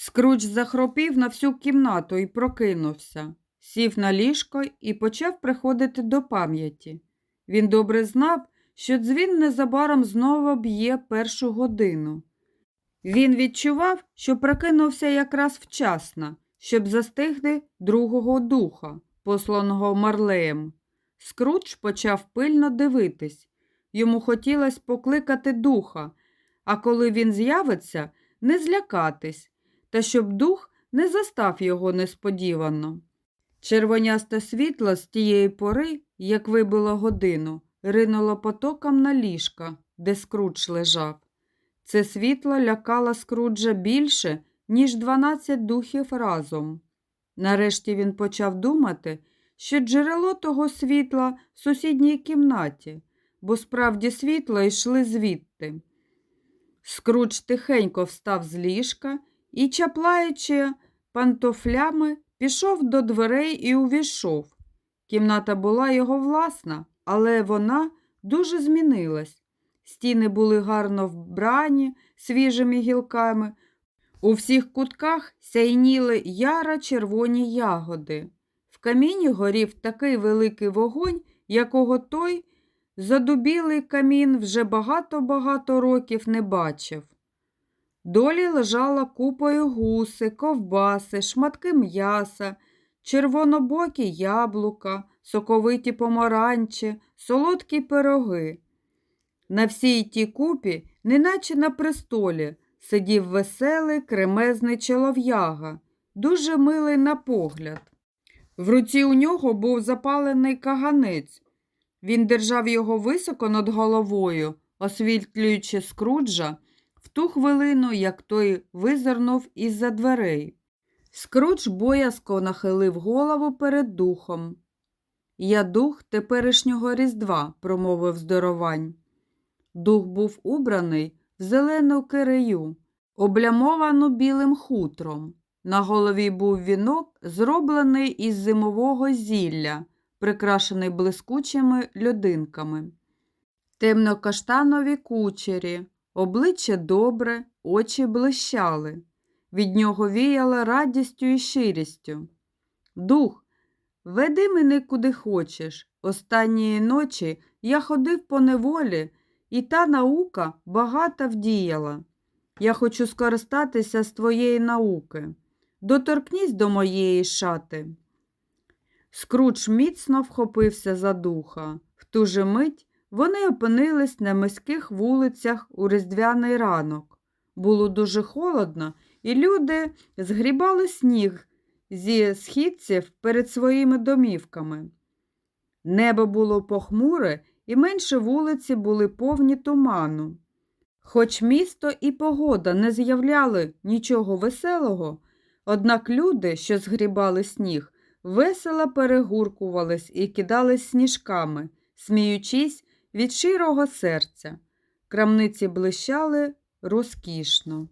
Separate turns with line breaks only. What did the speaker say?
Скруч захропів на всю кімнату і прокинувся, сів на ліжко і почав приходити до пам'яті. Він добре знав, що дзвін незабаром знову б'є першу годину. Він відчував, що прокинувся якраз вчасно, щоб застигти другого духа, посланого Марлеєм. Скрудж почав пильно дивитись. Йому хотілося покликати духа, а коли він з'явиться, не злякатись, та щоб дух не застав його несподівано. Червонясте світло з тієї пори, як вибило годину, ринуло потоком на ліжка, де скрудж лежав. Це світло лякало скруджа більше, ніж дванадцять духів разом. Нарешті він почав думати, що джерело того світла в сусідній кімнаті, бо справді світло йшли звідти. Скрудж тихенько встав з ліжка і, чаплаючи пантофлями, пішов до дверей і увійшов. Кімната була його власна, але вона дуже змінилась. Стіни були гарно вбрані свіжими гілками. У всіх кутках сяйніли яра червоні ягоди. В каміні горів такий великий вогонь, якого той задубілий камін вже багато-багато років не бачив. Долі лежала купою гуси, ковбаси, шматки м'яса, червонобокі яблука, соковиті помаранчі, солодкі пироги. На всій тій купі, неначе на престолі, сидів веселий кремезний чолов'яга, дуже милий на погляд. В руці у нього був запалений каганець. Він держав його високо над головою, освітлюючи скруджа в ту хвилину, як той визирнув із-за дверей. Скрудж боязко нахилив голову перед духом. Я дух теперішнього різдва, промовив здоровань. Дух був убраний в зелену кирею, облямовану білим хутром. На голові був вінок, зроблений із зимового зілля, прикрашений блискучими льодинками. Темно-каштанові кучері, обличчя добре, очі блищали. Від нього віяло радістю і щирістю. Дух, веди мене куди хочеш. Останньої ночі я ходив по неволі, і та наука багато вдіяла. Я хочу скористатися з твоєї науки. Доторкнись до моєї шати. Скрудж міцно вхопився за духа. В ту же мить вони опинились на міських вулицях у різдвяний ранок. Було дуже холодно, і люди згрібали сніг зі східців перед своїми домівками. Небо було похмуре, і менші вулиці були повні туману. Хоч місто і погода не з'являли нічого веселого, однак люди, що згрібали сніг, весело перегуркувались і кидались сніжками, сміючись від щирого серця. Крамниці блищали розкішно.